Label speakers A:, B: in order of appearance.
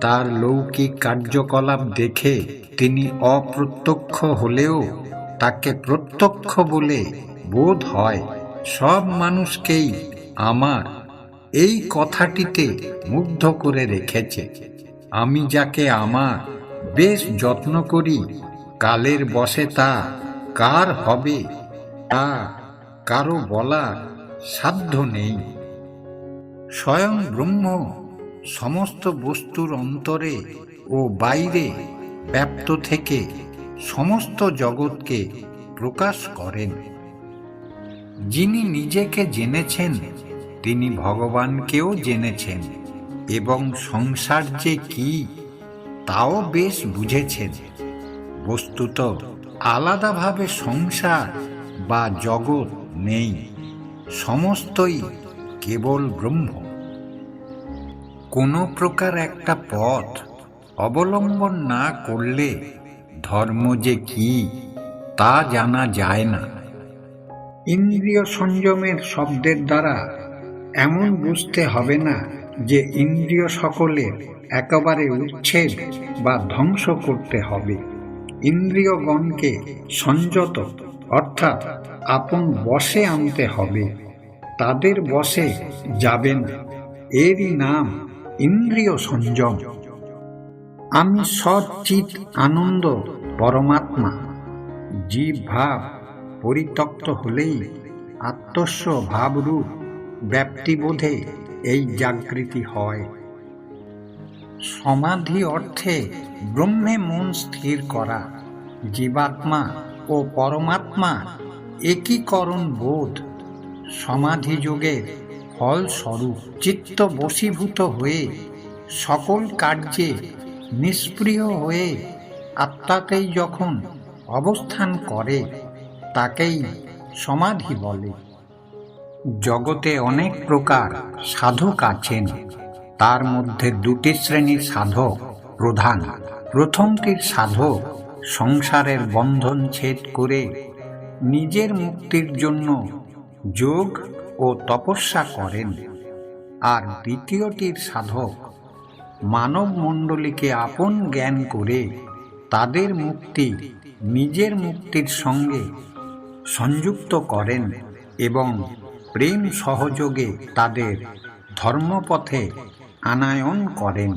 A: তার লৌকিক কার্যকলাপ দেখে তিনি অপ্রত্যক্ষ হলেও তাকে প্রত্যক্ষ বলে বোধ হয় সব মানুষকেই আমার এই কথাটিতে মুগ্ধ করে রেখেছে। আমি যাকে আমার বেশ যত্ন করি, কালের বসে তা কার হবে, তা কারও বলার সাধ্য নেই। স্বয়ং ব্রহ্ম সমস্ত বস্তুর অন্তরে ও বাইরে ব্যাপ্ত থেকে সমস্ত জগৎকে প্রকাশ করেন। যিনি নিজেকে জেনেছেন, তিনি ভগবানকেও জেনেছেন এবং সংসার যে কি, তাও বেশ বুঝেছেন। বস্তুত আলাদাভাবে সংসার বা জগৎ নেই, সমস্তই কেবল ব্রহ্ম। কোনো প্রকার একটা পথ অবলম্বন না করলে ধর্ম যে কি, তা জানা যায় না। ইন্দ্রিয় সংযমের শব্দের দ্বারা এমন বুঝতে হবে না যে ইন্দ্রিয় সকলের একেবারে উচ্ছেদ বা ধ্বংস করতে হবে। ইন্দ্রিয়গণকে সংযত, অর্থাৎ আপন বশে আনতে হবে। তাদের বশে যাবেন। এরই নাম ইন্দ্রিয় সংযম। আমি সচিত আনন্দ পরমাত্মা। জীব ভাব পরিত্যক্ত হলেই আত্মস্ব ভাবরূপ ব্যাপ্তিবোধে এই জাগৃতি হয়। সমাধি অর্থে ব্রহ্মে মন স্থির করা, জীবাত্মা ও পরমাত্মা একীকরণ বোধ, সমাধি যোগের ফলস্বরূপ চিত্ত বশীভূত হয়ে সকল কার্যে নিষ্প্রিয় হয়ে আত্মাকেই যখন অবস্থান করে, তাকেই সমাধি বলে। জগতে অনেক প্রকার সাধক আছেন, তার মধ্যে দুটি শ্রেণির সাধক প্রধান। প্রথমটির সাধক সংসারের বন্ধন ছেদ করে নিজের মুক্তির জন্য যোগ ও তপস্যা করেন। আর দ্বিতীয়টির সাধক মানব মণ্ডলীকে আপন জ্ঞান করে তাদের মুক্তি নিজের মুক্তির সঙ্গে সংযুক্ত করেন এবং প্রেম সহযোগে তাদের ধর্মপথে আনায়ন করেন।